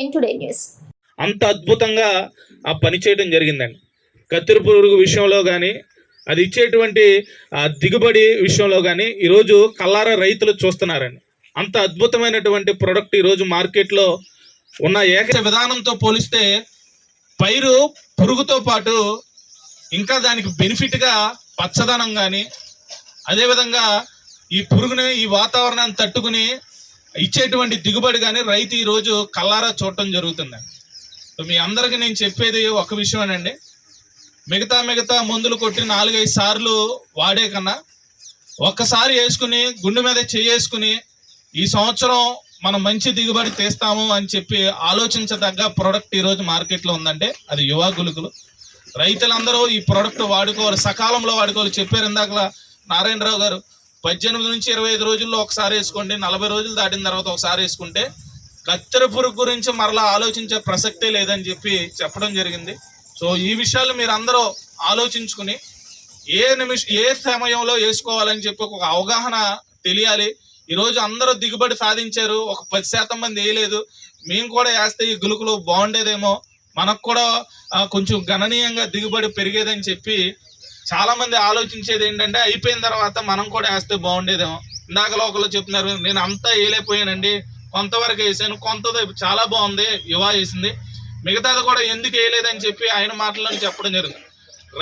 In today news అంత అద్భుతంగా ఆ పని చేయడం జరిగిందండి. కత్తిరి పురుగు విషయంలో కానీ అది ఇచ్చేటువంటి ఆ దిగుబడి విషయంలో కానీ ఈరోజు కల్లార రైతులు చూస్తున్నారండి. అంత అద్భుతమైనటువంటి ప్రొడక్ట్ ఈరోజు మార్కెట్లో ఉన్న ఏక విధానంతో పోలిస్తే పైరు పురుగుతో పాటు ఇంకా దానికి బెనిఫిట్గా పచ్చదనం కానీ అదేవిధంగా ఈ పురుగుని ఈ వాతావరణాన్ని తట్టుకుని ఇచ్చేటువంటి దిగుబడి కానీ రైతు ఈరోజు కల్లారా చూడటం జరుగుతుందండి సో మీ అందరికీ నేను చెప్పేది ఒక విషయమేనండి. మిగతా మిగతా మందులు కొట్టి నాలుగైదు సార్లు వాడే కన్నా ఒక్కసారి వేసుకుని గుండె మీద చేసుకుని ఈ సంవత్సరం మనం మంచి దిగుబడి తీస్తాము అని చెప్పి ఆలోచించదగ్గ ప్రోడక్ట్ ఈరోజు మార్కెట్లో ఉందంటే అది యువ గులుకులు. రైతులందరూ ఈ ప్రోడక్ట్ వాడుకోవాలి సకాలంలో వాడుకోవాలి చెప్పారు ఇందాక నారాయణరావు గారు. పద్దెనిమిది నుంచి ఇరవై ఐదు రోజుల్లో ఒకసారి వేసుకోండి. నలభై రోజులు దాటిన తర్వాత ఒకసారి వేసుకుంటే కత్తెర పురుగు గురించి మరలా ఆలోచించే ప్రసక్తే లేదని చెప్పి చెప్పడం జరిగింది. సో ఈ విషయాలు మీరు అందరూ ఆలోచించుకుని ఏ నిమిషం ఏ సమయంలో వేసుకోవాలని చెప్పి ఒక అవగాహన తెలియాలి. ఈరోజు అందరూ దిగుబడి సాధించారు. ఒక పది శాతం మంది వేయలేదు. మేము కూడా వేస్తే ఈ గులుకులు బాగుండేదేమో. మనకు కూడా కొంచెం గణనీయంగా దిగుబడి పెరిగేదని చెప్పి చాలామంది ఆలోచించేది ఏంటంటే అయిపోయిన తర్వాత మనం కూడా వేస్తే బాగుండేదేమో. ఇందాక లోకల్లో చెప్తున్నారు నేను అంతా వేయలేకపోయానండి. కొంతవరకు వేసాను కొంత చాలా బాగుంది యువ వేసింది. మిగతాది కూడా ఎందుకు వేయలేదని చెప్పి ఆయన మాటలను చెప్పడం జరుగుతుంది.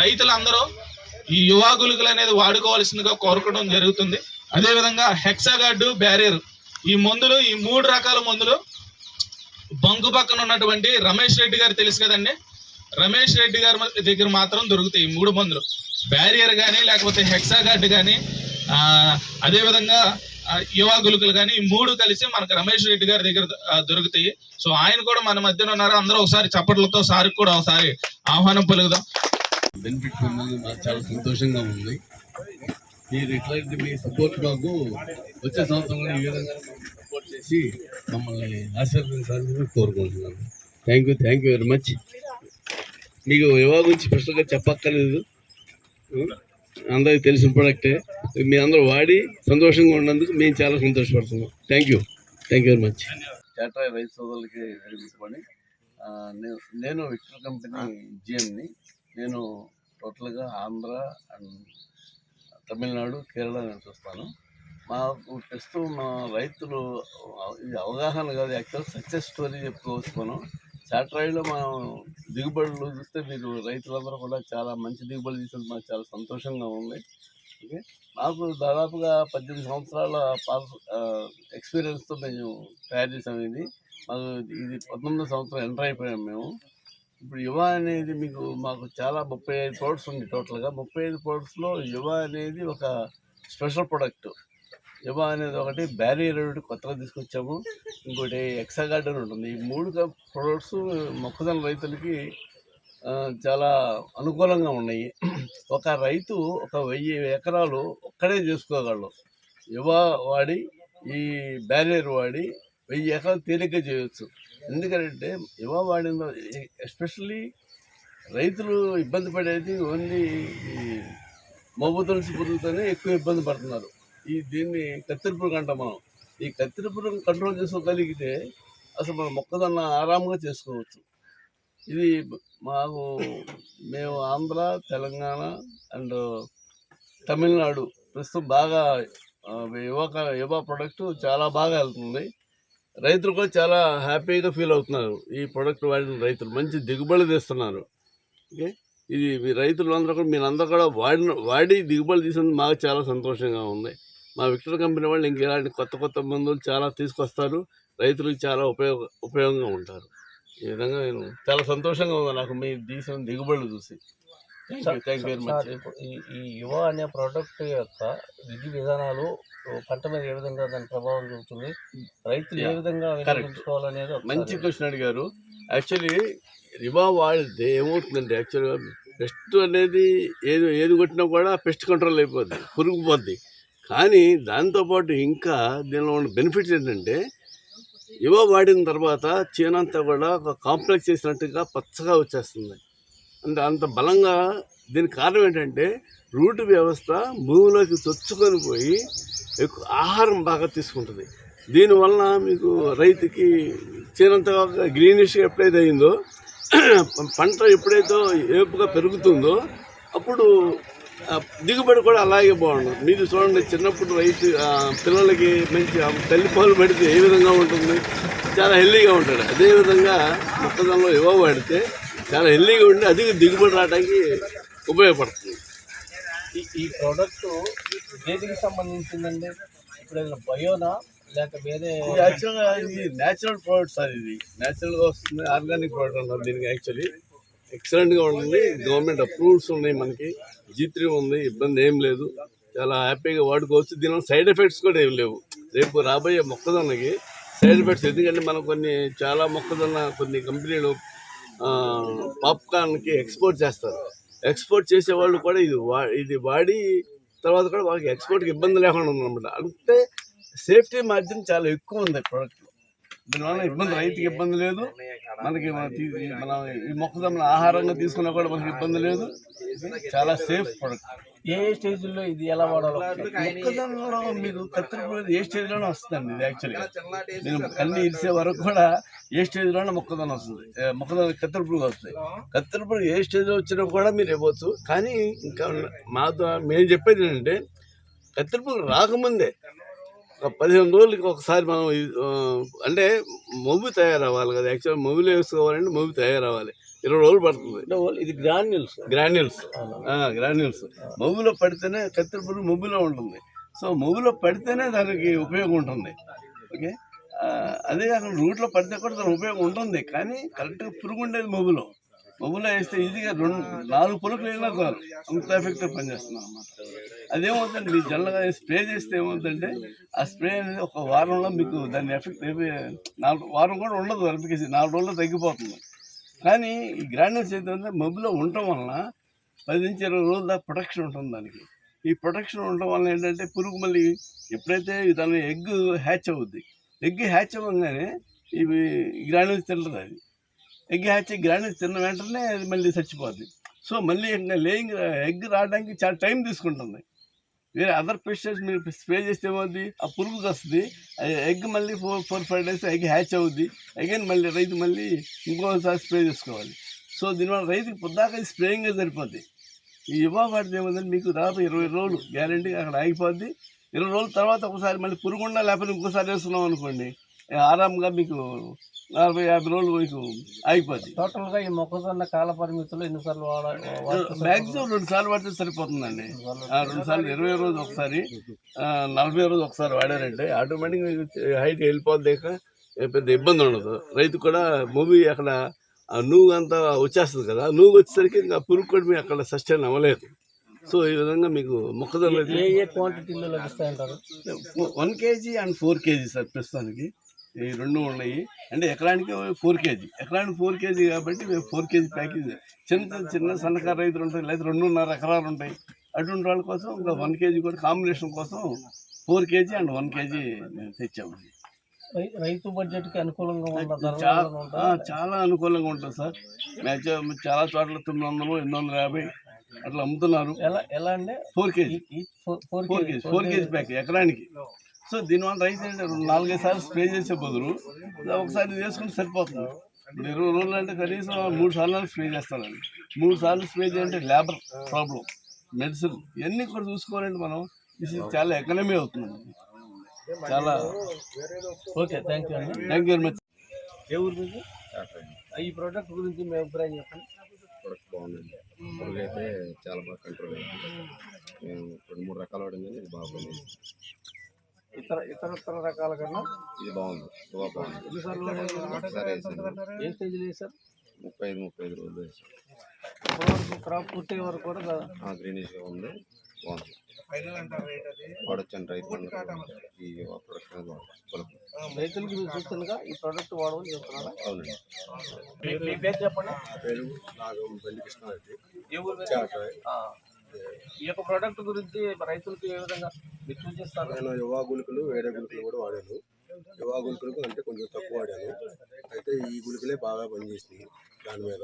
రైతులందరూ ఈ యువ గుళికలు అనేది వాడుకోవాల్సిందిగా కోరుకోవడం జరుగుతుంది. అదేవిధంగా హెక్సాగార్డు బ్యారియర్ ఈ మందులు ఈ మూడు రకాల మందులు బంకు పక్కన ఉన్నటువంటి రమేష్ రెడ్డి గారు తెలుసు కదండి. రమేష్ రెడ్డి గారి దగ్గర మాత్రం దొరుకుతాయి ఈ మూడు మందులు. బ్యారియర్ కానీ లేకపోతే హెక్సాగార్డ్ కానీ అదేవిధంగా యువ గులుకలు కానీ ఈ మూడు కలిసి మనకు రమేష్ రెడ్డి గారి దగ్గర దొరుకుతాయి. సో ఆయన కూడా మన మధ్యన ఉన్నారు. అందరూ ఒకసారి చప్పట్లతో సారికి కూడా ఒకసారి ఆహ్వానం పలుకుదాం. బెనిఫిట్ మాకు చాలా సంతోషంగా ఉంది. మీరు ఇట్లాంటి మీ సపోర్ట్ మాకు వచ్చే సంవత్సరం కూడా ఈ విధంగా సపోర్ట్ చేసి మమ్మల్ని ఆశీర్వదించాలని కోరుకుంటున్నాను thank you thank you very much మీకు యువ గురించి స్పెషల్గా చెప్పక్కర్లేదు. అందరికి తెలిసిన ప్రోడక్టే. మీ అందరూ వాడి సంతోషంగా ఉన్నందుకు మేము చాలా సంతోషపడుతున్నాం. Thank you thank you very much tata రైతు సోదరులకి వెరీ గుడ్ మార్నింగ్ నేను నేను విక్టర్ కంపెనీ జిఎంని నేను టోటల్గా ఆంధ్ర అండ్ తమిళనాడు కేరళ నుంచి వస్తాను. మాకు ప్రస్తుతం మా రైతులు ఇది అవగాహన కాదు యాక్చువల్ సక్సెస్ స్టోరీ చెప్పుకోవచ్చు మనం. సాటరాయిలో మనం దిగుబడులు చూస్తే మీరు రైతులందరూ కూడా చాలా మంచి దిగుబడి తీసినందుకు మాకు చాలా సంతోషంగా ఉంది. ఓకే? మాకు దాదాపుగా పద్దెనిమిది సంవత్సరాల పాస్ ఎక్స్పీరియన్స్తో మేము తయారు చేసాం ఇది. మాకు ఇది పంతొమ్మిదో సంవత్సరం ఎంటర్ అయిపోయాం మేము. ఇప్పుడు యువ అనేది మీకు మాకు చాలా ముప్పై ఐదు ప్రోడక్ట్స్ ఉంది టోటల్గా. ముప్పై ఐదు ప్రోడక్ట్స్లో యువ అనేది ఒక స్పెషల్ ప్రోడక్ట్ యువ అనేది ఒకటి బ్యారియర్ ఒకటి కొత్తగా తీసుకొచ్చాము. ఇంకోటి ఎక్సా గార్డెన్ ఉంటుంది ఈ మూడు ప్రొడక్ట్స్ మొక్కజొన్న రైతులకి చాలా అనుకూలంగా ఉన్నాయి. ఒక రైతు ఒక వెయ్యి ఎకరాలు ఒక్కడే చేసుకోగలడు. యువ వాడి ఈ బ్యారియర్ వాడి వెయ్యి ఎకరాలు తేలిగ్గా చేయొచ్చు. ఎందుకంటే యువ వాడిన ఎస్పెషల్లీ రైతులు ఇబ్బంది పడేది ఓన్లీ ఈ మబ్బు తులసి పురుగుతోనే ఎక్కువ ఇబ్బంది పడుతున్నారు. ఈ దీన్ని కత్తిరి అంటాం మనం. ఈ కత్తిరిపురం కంట్రోల్ చేసుకోగలిగితే అసలు మనం మొక్కజొన్న ఆరామంగా చేసుకోవచ్చు. ఇది మాకు మేము ఆంధ్ర తెలంగాణ అండ్ తమిళనాడు ప్రస్తుతం బాగా యువక యువ యువ ప్రొడక్ట్ చాలా బాగా వెళ్తుంది. రైతులు కూడా చాలా హ్యాపీగా ఫీల్ అవుతున్నారు. ఈ ప్రొడక్ట్ వాడిన రైతులు మంచి దిగుబడి తెస్తున్నారు. ఓకే? ఇది మీ రైతులు అందరూ కూడా మీరందరూ కూడా వాడిన వాడి దిగుబడి తీసినందుకు మాకు చాలా సంతోషంగా ఉంది. మా విక్టర్ కంపెనీ వాళ్ళు ఇంక ఇలాంటి కొత్త కొత్త మందులు చాలా తీసుకొస్తారు. రైతులకు చాలా ఉపయోగ ఉపయోగంగా ఉంటారు. ఈ విధంగా నేను చాలా సంతోషంగా ఉంది నాకు మీ తీసిన దిగుబడులు చూసి. థ్యాంక్ వెరీ మచ్ ఈ యువ అనే ప్రోడక్ట్ యొక్క విధి విధానాలు పంట మీద ఏ విధంగా దాని ప్రభావం చూపుతుంది రైతులు ఏ విధంగా. వినియోగించుకోవాలనేది మంచి క్వశ్చన్ అడిగారు. యాక్చువల్లీ రివా వాడితే ఏమవుతుందంటే యాక్చువల్గా పెస్ట్ అనేది ఏది ఏది కొట్టినా కూడా పెస్ట్ కంట్రోల్ అయిపోద్ది పురుగు పోద్ది కానీ దాంతోపాటు ఇంకా దీనిలో ఉన్న బెనిఫిట్స్ ఏంటంటే యువ వాడిన తర్వాత చేనంతా కూడా ఒక కాంప్లెక్స్ చేసినట్టుగా పచ్చగా వచ్చేస్తుంది. అంటే అంత బలంగా దీనికి కారణం ఏంటంటే రూట్ వ్యవస్థ భూమిలోకి చొచ్చుకొని పోయి ఎక్కువ ఆహారం బాగా తీసుకుంటుంది. దీనివల్ల మీకు రైతుకి చేనంత గ్రీనిష్ ఎప్పుడైతే అయిందో పంట ఎప్పుడైతే ఏపుగా పెరుగుతుందో అప్పుడు దిగుబడి కూడా అలాగే బాగుంటుంది మీరు చూడండి చిన్నప్పుడు రైతు పిల్లలకి మంచి ఆ తల్లిపాలు పడితే ఏ విధంగా ఉంటుంది? చాలా హెల్దీగా ఉంటాడు. అదేవిధంగా మొక్కజొన్నలో యువ పడితే చాలా హెల్దీగా ఉండి అధిక దిగుబడి రావడానికి ఉపయోగపడుతుంది. ఈ ప్రోడక్ట్ దేనికి సంబంధించిందండి? ఇప్పుడు ఏదైనా బయోనా? లేక వేరే యాక్చువల్గా ఇది న్యాచురల్ ప్రోడక్ట్ సార్ ఇది. న్యాచురల్గా వస్తుంది ఆర్గానిక్ ప్రోడక్ట్ అన్నారు దీనికి యాక్చువల్లీ ఎక్సలెంట్గా ఉంటుంది గవర్నమెంట్ అప్రూవల్స్ ఉన్నాయి మనకి. జీ త్రీ ఉంది ఇబ్బంది ఏం లేదు. చాలా హ్యాపీగా వాడుకోవచ్చు దీనివల్ల సైడ్ ఎఫెక్ట్స్ కూడా ఏం లేవు. రేపు రాబోయే మొక్కజొన్నకి సైడ్ ఎఫెక్ట్స్ ఎందుకంటే మనం కొన్ని చాలా మొక్కజొన్న కొన్ని కంపెనీలు పాప్కార్న్కి ఎక్స్పోర్ట్ చేస్తారు. ఎక్స్పోర్ట్ చేసే వాళ్ళు కూడా ఇది వా ఇది వాడి తర్వాత కూడా వాళ్ళకి ఎక్స్పోర్ట్కి ఇబ్బంది లేకుండా ఉందన్నమాట. అంటే సేఫ్టీ మార్జిన్ చాలా ఎక్కువ ఉంది. ప్రొడక్ట్ దీనివల్ల ఇబ్బంది రైతుకి ఇబ్బంది లేదు. మనకి మన ఈ మొక్కజొన్న ఆహారంగా తీసుకున్నా కూడా మనకి ఇబ్బంది లేదు. చాలా సేఫ్ ప్రోడక్ట్ ఏ స్టేజ్లో ఇది ఎలా వాడాలో మొక్కజొన్నలో మీకు కత్తిరిపోయేది ఏ స్టేజ్లోనే వస్తుందండి ఇది యాక్చువల్గా నేను కన్నీ ఇరిసే వరకు కూడా ఏ స్టేజ్లోనే మొక్కజొన్న వస్తుంది. ఏ, మొక్కజొన్న కత్తెర పురుగు వస్తాయి. కత్తెర పురుగు ఏ స్టేజ్లో వచ్చినా కూడా మీరు ఇవ్వచ్చు. కానీ ఇంకా మాతో మేము చెప్పేది ఏంటంటే కత్తెర పురుగు రాకముందే ఒక పదిహేను రోజులకి ఒకసారి మనం అంటే మొవ్వు తయారవ్వాలి కదా. యాక్చువల్ మొవ్వులు వేసుకోవాలంటే మొవ్వు తయారవ్వాలి. ఇరవై రోజులు పడుతుంది. ఇది గ్రాన్యూల్స్. గ్రాన్యూల్స్. గ్రాన్యూల్స్. మొవ్వులో పడితేనే కత్తెర పురుగు మొవ్వులో ఉంటుంది. సో మొవ్వులో పడితేనే దానికి ఉపయోగం ఉంటుంది. ఓకే? అదే కాకుండా రూట్లో పడితే కూడా దానికి ఉపయోగం ఉంటుంది. కానీ కరెక్ట్గా పురుగు ఉండేది మొవ్వులో. మొవ్వులో వేస్తే ఈజీగా రెండు నాలుగు పురుగులు వెళ్ళినా చాలు. అంత ఎఫెక్టివ్ పనిచేస్తున్నాం అన్నమాట. అదేమవుతుందంటే మీరు జనరల్గా స్ప్రే చేస్తే ఏమవుతుందంటే ఆ స్ప్రే అనేది ఒక వారంలో మీకు దాని ఎఫెక్ట్ నాలుగు వారం కూడా ఉండదు ఎఫెక్సీ నాలుగు రోజుల్లో తగ్గిపోతుంది. కానీ ఈ గ్రాన్యూల్స్ ఏంటంటే మబ్బులో ఉండటం వలన పది నుంచి ఇరవై రోజుల దాకా ప్రొటెక్షన్ ఉంటుంది దానికి. ఈ ప్రొటెక్షన్ ఉండటం వలన ఏంటంటే పురుగు మళ్ళీ ఎప్పుడైతే దాని ఎగ్ హ్యాచ్ అవుద్ది ఎగ్ హ్యాచ్ అవ్వగానే ఇవి గ్రాన్యూల్స్ తింటుంది అది. ఎగ్ హ్యాచ్ గ్రాన్యూల్స్ తిన్న వెంటనే అది మళ్ళీ చచ్చిపోద్ది. సో మళ్ళీ లేయింగ్ ఎగ్ రావడానికి చాలా టైం తీసుకుంటుంది. వేరే అదర్ పెస్టిసైడ్స్ మీరు స్ప్రే చేస్తే ఏమవుద్ది? ఆ పురుగు వస్తుంది. ఎగ్ మళ్ళీ four four five days egg hatch అవుద్ది. అగైన్ మళ్ళీ రైతు మళ్ళీ ఇంకోసారి స్ప్రే చేసుకోవాలి. సో దీనివల్ల రైతుకి పొద్దాక స్ప్రేయింగే సరిపోద్ది. ఈ యువ వాడితే మీకు దాదాపు ఇరవై రోజులు గ్యారంటీ అక్కడ ఆగిపోద్ది. ఇరవై రోజుల తర్వాత ఒకసారి మళ్ళీ పురుగుండా లేకపోతే ఇంకోసారి వేసుకున్నాం అనుకోండి ఆరామ్గా మీకు నలభై యాభై రోజులు మీకు ఆగిపోద్ది టోటల్గా ఈ మొక్కజొన్న కాల పరిమితులు ఎన్నిసార్లు వాడాలి మ్యాక్సిమం రెండు సార్లు పడితే సరిపోతుందండి. ఆ, రెండు సార్లు ఇరవై రోజు ఒకసారి నలభై రోజు ఒకసారి వాడారంటే ఆటోమేటిక్గా హైట్ వెళ్ళిపోద్ది పెద్ద ఇబ్బంది ఉండదు. రైతు కూడా మూవీ అక్కడ ఆ నువ్వు అంతా వచ్చేస్తుంది కదా నువ్వు వచ్చేసరికి ఇంకా పురుగు కూడా మీకు అక్కడ సస్టైన్ అవ్వలేదు. సో ఈ విధంగా మీకు మొక్కజొన్న one kg and four kg sir ప్రస్తుతానికి. ఈ రెండు ఉన్నాయి. అంటే ఎకరానికి ఫోర్ కేజీ. ఎకరానికి ఫోర్ కేజీ కాబట్టి మేము ఫోర్ కేజీ ప్యాకేజ్. చిన్న చిన్న సన్నకారు రైతులు ఉంటాయి. లేదా రెండున్నర ఎకరాలు ఉంటాయి. అటువంటి వాళ్ళ కోసం ఇంకా వన్ కేజీ కూడా కాంబినేషన్ కోసం four kg and one kg మేము తెచ్చాము. రైతు బడ్జెట్కి అనుకూలంగా చాలా అనుకూలంగా ఉంటుంది సార్. మ్యాక్సిమం చాలా చోట్ల తొమ్మిది వందలు ఎనిమిది వందల యాభై అట్లా అమ్ముతున్నారు. ఎలా ఎలా అంటే four kg. Four kg four kg pack ఎకరానికి. సో దీనివల్ల రైతు నాలుగైదు సార్లు స్ప్రే చేసే బదులు ఒకసారి వేసుకుంటే సరిపోతుంది. ఇప్పుడు ఇరవై రోజులు అంటే కనీసం మూడు సార్లు స్ప్రే చేస్తారండి మూడు సార్లు స్ప్రే చేయాలంటే లేబర్ ప్రాబ్లం మెడిసిన్ ఇవన్నీ కూడా చూసుకోవాలంటే మనం ఇది చాలా ఎకనమీ అవుతుంది. చాలా ఓకే థ్యాంక్ యూ అండి థ్యాంక్ యూ వెరీ మచ్ ఏ ఊరు? ఈ ప్రోడక్ట్ గురించి మీ అభిప్రాయం చెప్పండి. ప్రొడక్ట్ బాగుందండి. పురుగు అయితే చాలా బాగా కంట్రోల్ అయింది. మేము రెండు మూడు రకాలు కానీ ఇది బాగా పనిచేసింది. ఇతర ఇతర ఇతర రకాల కన్నా ఇది బాగుంది. ఎన్నిసార్లు ఏ స్టేజ్లో వేసారు ముప్పై ఐదు ముప్పై ఐదు రోజులు ఇప్పటివరకు క్రాప్ పూర్తయ్యే వరకు కూడా గ్రీనిష్గా ఉంది. బాగుంది. వాడొచ్చాను రైతులు ఈ ప్రొడక్ట్ రైతులకి మీరు చూస్తుండగా ఈ ప్రోడక్ట్ వాడమని చెప్తున్నారా అవునండి. మీ- పేరు చెప్పండి. పేరు నాకు బండి కృష్ణారెడ్డి. ఈ యొక్క ప్రోడక్ట్ గురించి రైతులకు ఏ విధంగా మీరు సూచిస్తారు? నేను యువా గుళికలు వేరే గుళికలు కూడా వాడాను. యువా గుళికలకు అంటే కొంచెం తక్కువ వాడాను. అయితే ఈ గుళికలే బాగా పనిచేసినాయి దాని మీద.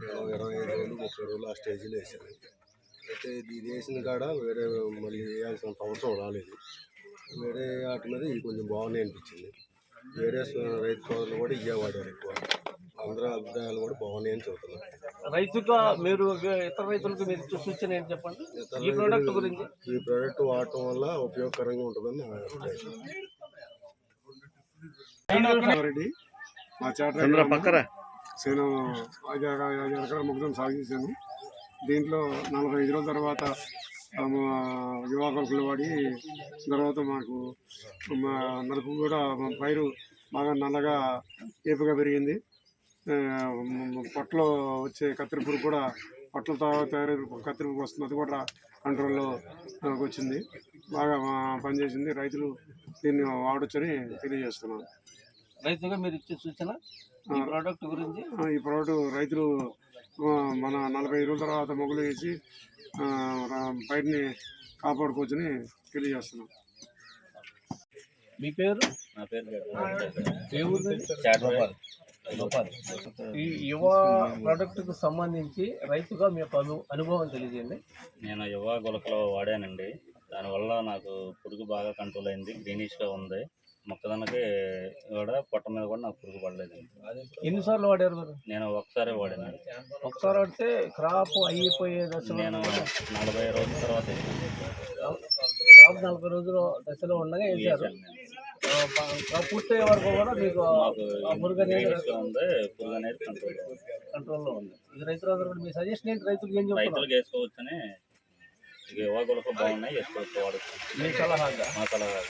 నేను ఇరవై ఐదు రోజులు ముప్పై రోజులు ఆ స్టేజ్లో వేసాను అయితే ఇది వేసిన కాడ వేరే మళ్ళీ వేయాల్సిన అవసరం రాలేదు. వేరే వాటి మీద ఇది కొంచెం బాగున్నాయి అనిపించింది. వేరే రైతు సోదరులు కూడా ఇవే వాడారు ఎక్కువ. అందరూ అభిప్రాయాలు కూడా బాగున్నాయని చెబుతున్నారు రైతుగా మీరు ఇతర రైతులకు మీరు ఇచ్చే సూచన ఏంటి చెప్పండి? ఈ ప్రోడక్ట్ గురించి. ఈ ప్రోడక్ట్ వాడటం వల్ల ఉపయోగకరంగా ఉంటుందని నా అభిప్రాయం. రెడ్డి మా చేట పక్కన. నేను ఐదు ఎకరాల మొక్కజొన్న సాగు చేశాను దీంట్లో నలభై ఐదు రోజుల తర్వాత యువకులు వాడి తర్వాత మాకు మా నలుపు కూడా మా పైరు బాగా నల్లగా ఏపుగా పెరిగింది. పొట్టలో వచ్చే కత్తిరి పురుగు కూడా పొట్టల తర్వాత తయారై కత్తిరి పురుగు వస్తుంది. అది కూడా కంట్రోల్లో వచ్చింది. బాగా పనిచేసింది. రైతులు దీన్ని వాడొచ్చని తెలియజేస్తున్నాను. రైతుగా మీరు ఇచ్చే సూచన ఈ ప్రోడక్ట్ గురించి? ఈ ప్రోడక్ట్ రైతులు మన నలభై రోజుల తర్వాత మొగ్గులు వేసి పైరుని కాపాడుకోవచ్చని తెలియజేస్తున్నాం మీ పేరు? నా పేరు ఏ ఊరు. ఈ యువ ప్రోడక్ట్కు సంబంధించి రైతుగా మీ యొక్క అను- అనుభవం తెలియజేయండి. నేను యువ గులకలో వాడానండి. దానివల్ల నాకు పురుగు బాగా కంట్రోల్ అయింది. గ్రీనిష్గా ఉంది. మొక్కదన్నకి కూడా పొట్ట మీద కూడా నాకు పురుగు పడలేదండి. ఎన్నిసార్లు వాడారు మీరు? నేను ఒకసారి వాడాను. ఒకసారి వాడితే క్రాప్ అయిపోయే దశలో నేను నలభై రోజుల తర్వాత. క్రాప్ నలభై రోజుల దశలో ఉండగా వేసారు. పూర్తయ్యే వరకు కూడా మీకు పురుగు అనేది ఉంది పురుగు అనేది కంట్రోల్ కంట్రోల్లో ఉంది. ఇది రైతులందరూ కూడా మీ సజెషన్ ఏంటి? రైతులకు ఏం రైతులకు వేసుకోవచ్చని ఇక యువ గులకలు బాగున్నాయి వేసుకోవచ్చు వాడచ్చు మీ సలహాగా? మా సలహా